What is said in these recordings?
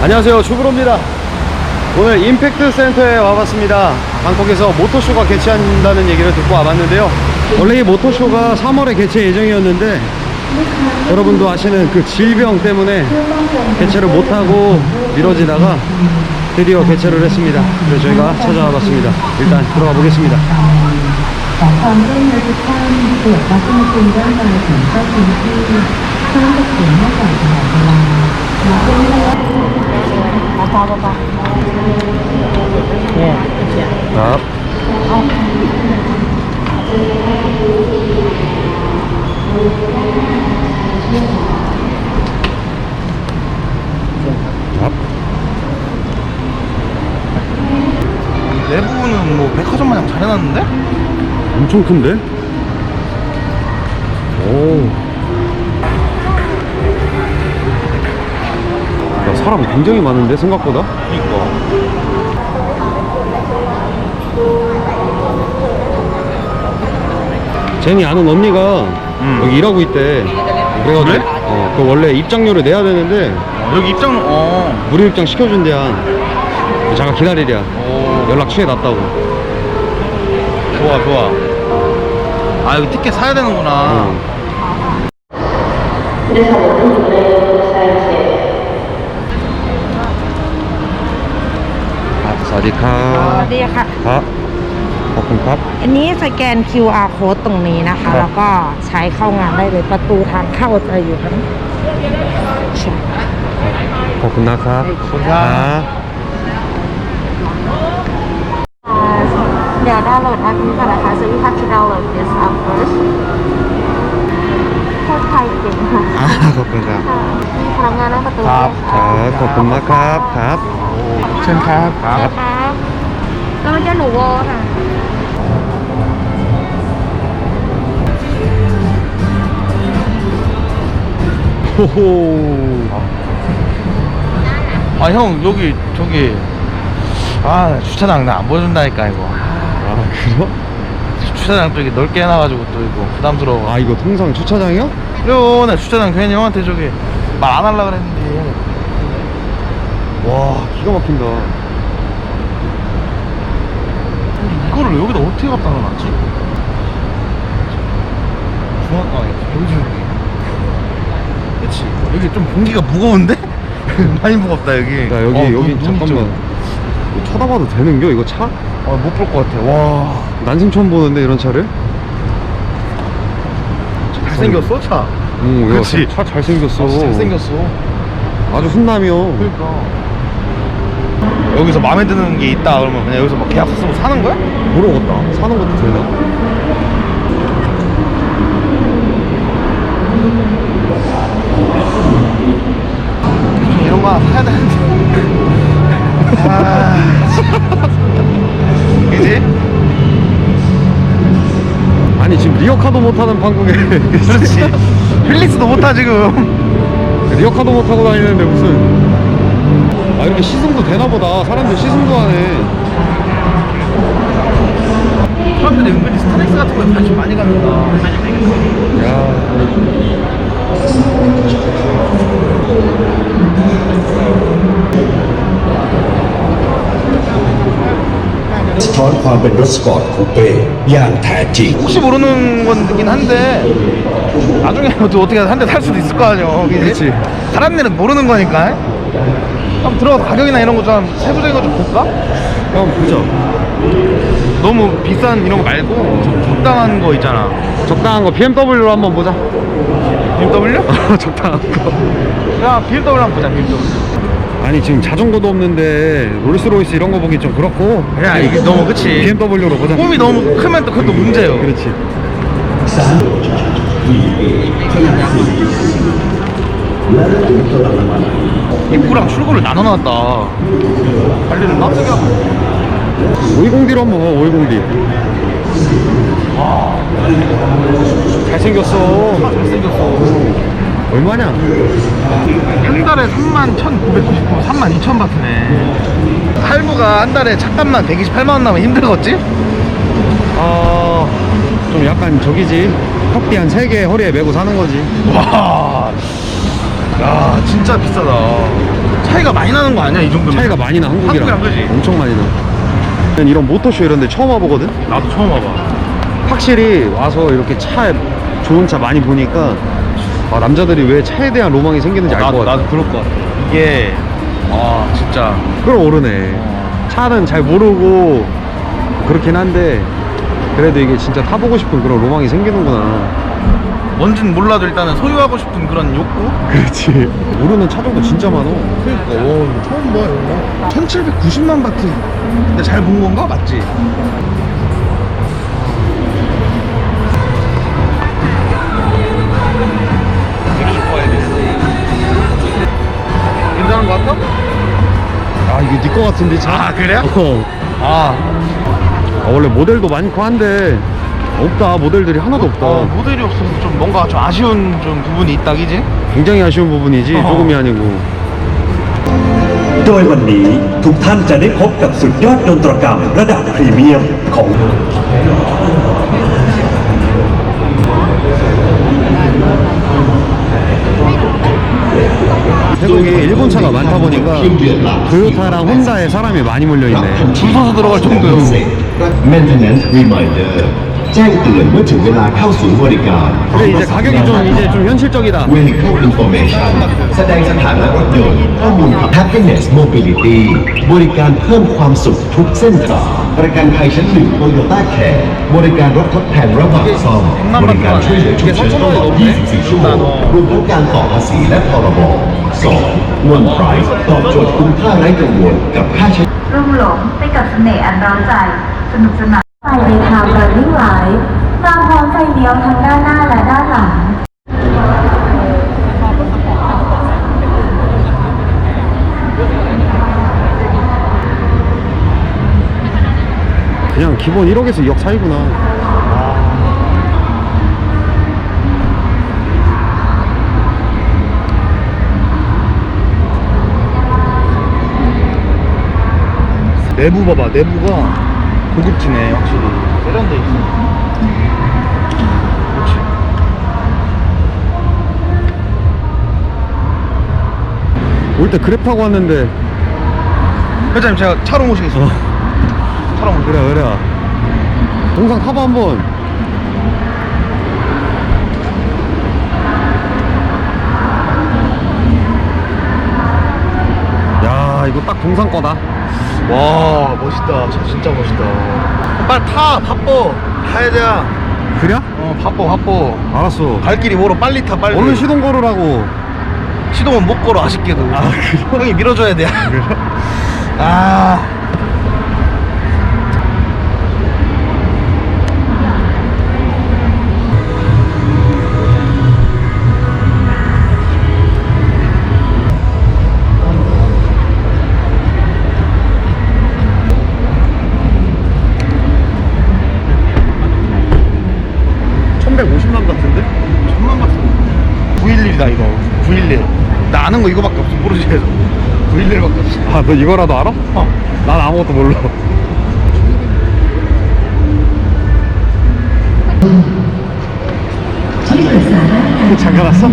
안녕하세요. 주브로입니다. 오늘 임팩트 센터에 와봤습니다. 방콕에서 모토쇼가 개최한다는 얘기를 듣고 와봤는데요. 원래 이 모토쇼가 3월에 개최 예정이었는데 여러분도 아시는 그 질병 때문에 개최를 못하고 미뤄지다가 드디어 개최를 했습니다. 그래서 저희가 찾아와 봤습니다. 일단 들어가 보겠습니다 ขอความร่วมมือทุกท่านตรวจวัดอุณหภูมิร่างกายก่อนเข้าพื้นที่ห้ามตกเสียงเมื่อก่อนตลอดเวลาและเว้นระยะ ครับครับ 내부는 뭐 백화점 마냥 잘 해놨는데? 엄청 큰데? 오. 사람 굉장히 많은데, 생각보다? 그니까 제니 아는 언니가 음. 여기 일하고 있대. 그래가지고, 그래? 어, 그 원래 입장료를 내야 되는데, 어, 여기 입장 어 무료 입장 시켜준대야. 잠깐 기다리랴. 오, 연락 취해놨다고. 좋아 좋아 아 여기 티켓 사야 되는구나 응. 아, ส วัสดีครัสบวัสดีค่ะครับขอบคุณครับ อันนี้สแกน QR code ตรงนี้นะครัคะบแล้วก็ใช้เข้างานได้เลยประตูทางเข้าจะอยู่ทั้งใช่ขอบคุณนะครับขอบคุณครับเดี๋ยวดาวน์โหลดแอปนี้ก่อนนะคะ so you have to download this app first พูดไทยเก่งค่ะ 아 그렇군요 ค่ะมีพนักงานหน้าประตู ครับ ครับขอบคุณมากครับครับ 첸캅 ครับครับแล้วมันจะหนูวอค่ะ 호호 아 형 여기 저기 아 주차장 나 안 보여준다니까 이거 아 그래요? 주차장 저기 넓게 해놔가지고 또 이거 부담스러워 아 이거 통상 주차장이요? 그래요 나 주차장 괜히 형한테 저기 말 안 하려고 그랬는데. 와 기가 막힌다. 이거를 여기다 어떻게 갖다 놔놨지? 중앙강에 여기 여기 그치? 여기 좀 공기가 무거운데? 많이 무겁다 여기. 야 여기 어, 여기 눈- 눈이 잠깐만. 좀- 이거 쳐다봐도 되는겨 이거 차? 어, 못볼 것 같아. 와 난생 처음 보는데 이런 차를? 잘생겼어 차응 이거 그치? 차 잘생겼어 아, 잘생겼어 아주 훈남이요 그러니까 여기서 마음에 드는 게 있다 그러면 그냥 여기서 막 계약서 쓰고 사는 거야? 모르겠다 사는 것도 되나? 이런 거 하나 사야 되는데 아 리어카도 못하는 방송에. 그렇지. 휠리스도 못하 지금. 리어카도 못하고 다니는데 무슨. 아 이렇게 시승도 되나보다. 사람들 시승도 하네. 사람들이 은근히 스타렉스 같은 거에 관심 많이 갖는다. 야 ความเป็นรถสปอร์ตคูเป้อย่างแท้จริง 혹시 모르는 건긴 한데 나중에 또 어떻게 한 대 탈 수도 있을 거 아니야 그지? 그치. 다른 데는 모르는 거니까 한번 들어가서 가격이나 이런 거 좀 세부적인 거 좀 볼까? 한번 보자 너무 비싼 이런 거 말고 좀 적당한 거 있잖아 적당한 거 BMW로 한번 보자 BMW? 적당한 거 야 BMW 한번 보자 BMW 아니 지금 자전거도 없는데 롤스로이스 이런 거 보기 좀 그렇고. 야 이게 너무 그치. BMW로 보자. 홈이 너무 크면 또 그것도 문제예요. 그렇지. 입구랑 출구를 나눠놨다. 관리를 빡세게 하고 520D로 한번 봐 520D 잘생겼어. 잘생겼어 얼마냐? 한 달에 3만 1,999, 3만 2천 바트네. 할부가 한 달에 차값만 128만 원 나면 힘들겠지? 아, 좀 약간 저기지. 턱비 한 3개 허리에 메고 사는 거지. 와, 야 진짜 비싸다. 차이가 많이 나는 거 아니야 이 정도면? 차이가 많이 나 한국이랑 한국이랑 그지? 엄청 많이 나 난 이런 모터쇼 이런 데 처음 와보거든 나도 처음 와봐 확실히 와서 이렇게 차 좋은 차 많이 보니까 아, 남자들이 왜 차에 대한 로망이 생기는지 알 것 나도, 같아. 나도 그럴 것 같아. 이게 아 진짜. 끌어오르네. 어. 차는 잘 모르고 그렇긴 한데 그래도 이게 진짜 타보고 싶은 그런 로망이 생기는구나. 뭔진 몰라도 일단은 소유하고 싶은 그런 욕구? 그렇지. 모르는 차종도 진짜 많어. 그러니까. 오 이거 처음 봐 이거. 1790만 바트. 근데 잘 본 건가? 맞지? 괜찮은 거 같아? 아 이게 네 거 같은데 차? 아, 그래요? 어. 아, 아, 원래 모델도 많고 한데 없다 모델들이 하나도 없다 어, 모델이 없어서 좀 뭔가 좀 아쉬운 좀 부분이 있다 그지? 굉장히 아쉬운 부분이지 어. 조금이 아니고 โดยวันนี้ทุกท่านจะได้พบกับสุดยอดยนตรกรรมระดับพรีเมียมของ 태국이 일본 차가 많다 보니까 토요타랑 혼다에 사람이 많이 몰려있네 줄 서서 들어갈 정도요 Maintenance Reminder แจ้งเตือนเมื่อถึงเวลาเข้าศูนย์บริการ 그래 이제 가격이 좀 이제 좀 현실적이다 Vehicle Information แสดงสถานะรถยนต์ข้อมูล Happiness Mobility บริการเพิ่มความสุขทุกเส้นทางประกันภัยชั้นหนึ่ง Toyota Care บริการรถทดแทนระหว่างซ่อม บริการช่วยเหลือฉุกเฉินตลอด 24 ชั่วโมงรวมทั้งการต่อภาษีและพรบ 2. One Price ตอบโจทย์คุ้มค่าไร้กังวลกับค่าใช้ รุ่มหลงไปกับเสน่ห์อันเร้าใจ สนุกสนานไฟในทาง Running Light มาพร้อมไฟเลี้ยวทั้งด้านหน้าและด้านหลัง 그냥 기본 1억에서 2억 사이구나 내부 봐봐. 내부가 고급지네 확실히. 세련돼 있어. 그렇지 올 때 그랩 타고 왔는데. 회장님 제가 차로 모시겠습니다. 차로 모시겠습니다. 그래 그래. 동상 타봐 한번 야 이거 딱 동상 거다. 와 멋있다. 차 진짜 멋있다. 빨리 타 바빠. 타야 돼. 그래? 어 바빠 바빠. 알았어. 갈 길이 멀어. 빨리 타 빨리. 얼른 시동 걸으라고. 시동은 못 걸어 아쉽게도. 아 그래? 형이 밀어줘야 돼. 아 아는 거 이거밖에 없어 모르지 해서. 911밖에 없어. 아 너 이거라도 알아? 어. 난 아무것도 몰라. 잠깐 왔어?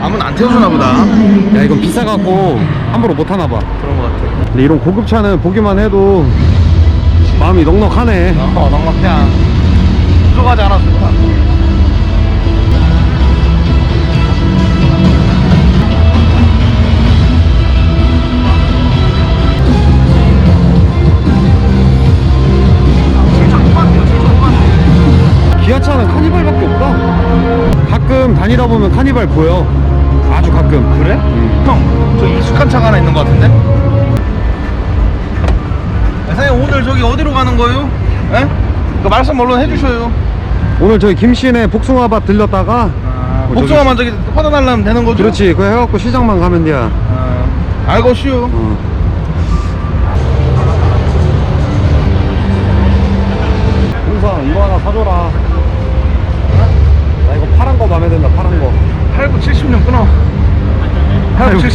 아무나 안 태워주나 보다. 야 이건 비싸갖고 함부로 못 타나 봐. 그런 거 같아. 근데 이런 고급차는 보기만 해도 마음이 넉넉하네. 어 넉넉해. 부족하지 않아 좋다 기아차는 카니발밖에 없다 가끔 다니다 보면 카니발 보여 아주 가끔 그래? 형, 저 익숙한 차가 하나 있는 것 같은데? 네, 사장님 오늘 저기 어디로 가는 거예요? 예? 그 말씀 얼른 해주셔요. 오늘 저희 김씨네 복숭아밭 들렸다가 어, 복숭아만 저기 퍼다 달라면 되는 거죠? 그렇지 그거 해갖고 시장만 가면 돼야 아, 알고 쉬요. 어.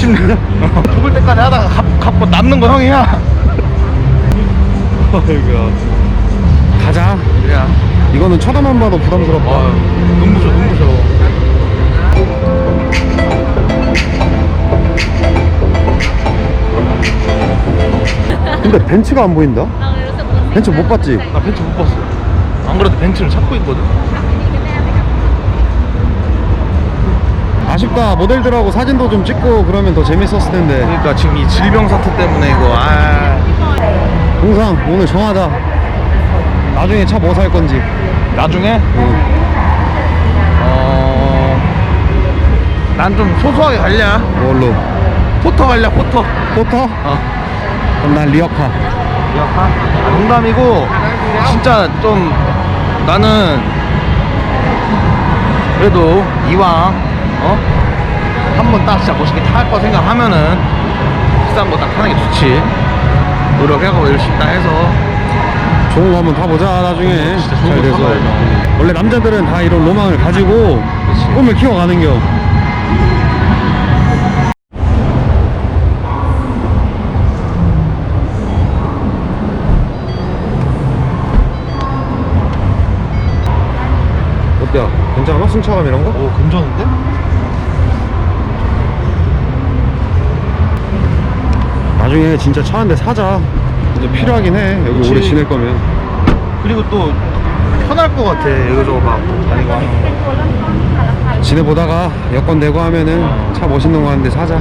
멋있네. 어. 죽을 때까지 하다가 갚, 갚고 남는 건 형이야. 아이고. 가자. 야. 이거는 쳐다만 봐도 부담스럽다. 아, 눈부셔, 눈부셔. 근데 벤츠가 안 보인다? 벤츠 못 봤지? 나 벤츠 못 봤어. 안 그래도 벤츠를 찾고 있거든. 아쉽다. 모델들하고 사진도 좀 찍고 그러면 더 재밌었을 텐데. 그러니까 지금 이 질병 사태 때문에 이거 아. 동상 오늘 정하자 나중에 차 뭐 살 건지. 나중에? 어... 난 좀 소소하게 갈냐 뭘로? 포터 갈냐 포터. 포터? 어. 그럼 난 리어카? 아, 농담이고 진짜 좀 나는 그래도 이왕 어? 한번 딱 진짜 멋있게 탈 거 생각하면은 비싼 거 딱 타는 게 좋지 노력해가고 열심히 딱 해서 좋은 거 한번 타보자 나중에 진짜 좋은 잘 거 돼서 타봐야죠. 원래 남자들은 다 이런 로망을 가지고 꿈을 키워가는 겨 어때요? 괜찮아? 승차감 이런 거? 오 괜찮은데? 나중에 진짜 차 한 대 사자. 이제 필요하긴 해. 여기 그치. 오래 지낼 거면. 그리고 또 편할 것 같아 이거저거 막 다니고 하는 거. 지내보다가 여권 내고 하면은 차 멋있는 거한대 사자.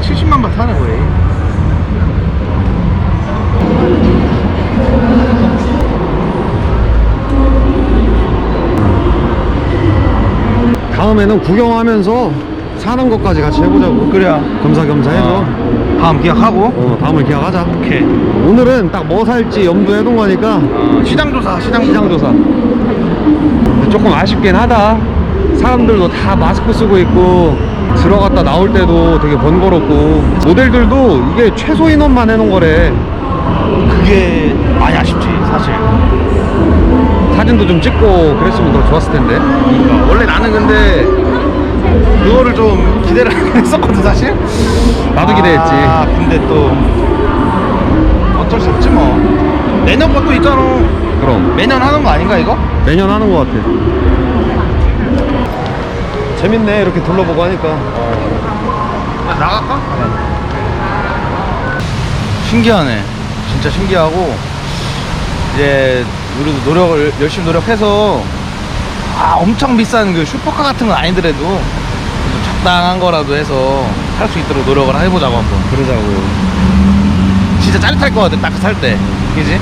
70만 번 타는 거예요 다음에는 구경하면서 사는 것까지 같이 해보자고. 그래야 겸사겸사 해서. 어, 다음 기약하고? 어, 다음을 기약하자. 오케이. 오늘은 딱 뭐 살지 염두해 둔 거니까 어, 시장조사 시장 시장조사. 근데 조금 아쉽긴 하다. 사람들도 다 마스크 쓰고 있고 들어갔다 나올 때도 되게 번거롭고. 모델들도 이게 최소 인원만 해놓은 거래. 그게 많이 아쉽지 사실 사진도 좀 찍고 그랬으면 더 좋았을 텐데. 그러니까 원래 나는 근데 그거를 좀 기대를 했었거든 사실. 나도 기대했지. 아 근데 또 어쩔 수 없지 뭐. 내년 것도 있잖아. 그럼. 매년 하는 거 아닌가 이거? 매년 하는 것 같아. 재밌네 이렇게 둘러보고 하니까. 나갈까? 신기하네. 진짜 신기하고 이제 우리도 노력을 열심히 노력해서 아 엄청 비싼 그 슈퍼카 같은 건 아니더라도 좀 적당한 거라도 해서 살 수 있도록 노력을 해보자고 한번. 그러자고 진짜 짜릿할 것 같아 딱 살 때. 그지?